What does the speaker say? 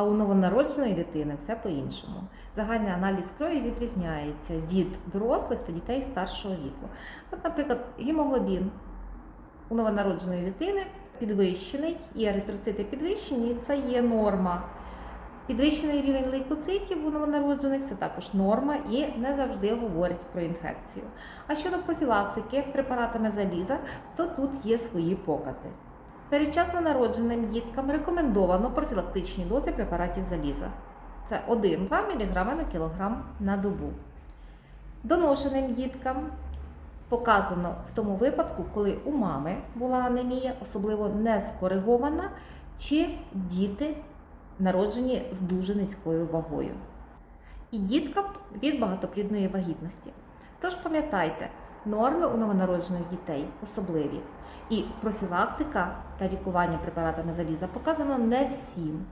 А у новонародженої дитини все по-іншому. Загальний аналіз крові відрізняється від дорослих та дітей старшого віку. От, наприклад, гемоглобін у новонародженої дитини підвищений, і еритроцити підвищені, це є норма. Підвищений рівень лейкоцитів у новонароджених це також норма і не завжди говорять про інфекцію. А щодо профілактики препаратами заліза, то тут є свої покази. Передчасно народженим діткам рекомендовано профілактичні дози препаратів заліза. Це 1-2 мг на кілограм на добу. Доношеним діткам показано в тому випадку, коли у мами була анемія, особливо не скоригована, чи діти народжені з дуже низькою вагою. І діткам від багатоплідної вагітності. Тож пам'ятайте, норми у новонароджених дітей особливі. І профілактика та лікування препаратами заліза показано не всім.